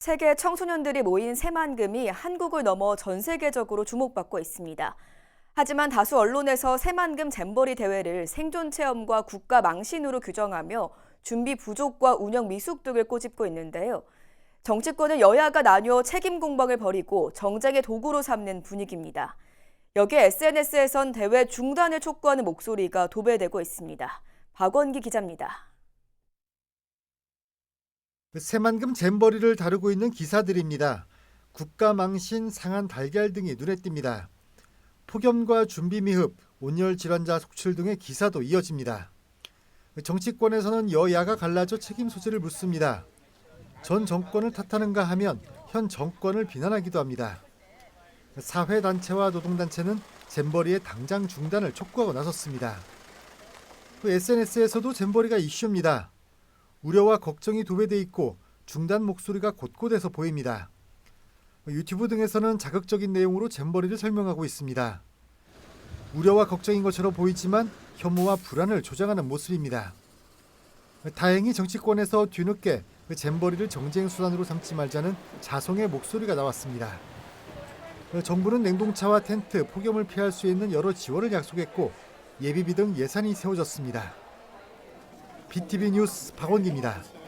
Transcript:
세계 청소년들이 모인 새만금이 한국을 넘어 전 세계적으로 주목받고 있습니다. 하지만 다수 언론에서 새만금 잼버리 대회를 생존 체험과 국가 망신으로 규정하며 준비 부족과 운영 미숙 등을 꼬집고 있는데요. 정치권은 여야가 나뉘어 책임 공방을 벌이고 정쟁의 도구로 삼는 분위기입니다. 여기에 SNS에선 대회 중단을 촉구하는 목소리가 도배되고 있습니다. 박원기 기자입니다. 새만금 잼버리를 다루고 있는 기사들입니다. 국가망신, 상한 달걀 등이 눈에 띕니다. 폭염과 준비 미흡, 온열 질환자 속출 등의 기사도 이어집니다. 정치권에서는 여야가 갈라져 책임 소재를 묻습니다. 전 정권을 탓하는가 하면 현 정권을 비난하기도 합니다. 사회단체와 노동단체는 잼버리의 당장 중단을 촉구하고 나섰습니다. SNS에서도 잼버리가 이슈입니다. 우려와 걱정이 도배돼 있고 중단 목소리가 곳곳에서 보입니다. 유튜브 등에서는 자극적인 내용으로 잼버리를 설명하고 있습니다. 우려와 걱정인 것처럼 보이지만 혐오와 불안을 조장하는 모습입니다. 다행히 정치권에서 뒤늦게 잼버리를 정쟁 수단으로 삼지 말자는 자성의 목소리가 나왔습니다. 정부는 냉동차와 텐트, 폭염을 피할 수 있는 여러 지원을 약속했고 예비비 등 예산이 세워졌습니다. BTV 뉴스 박원기입니다.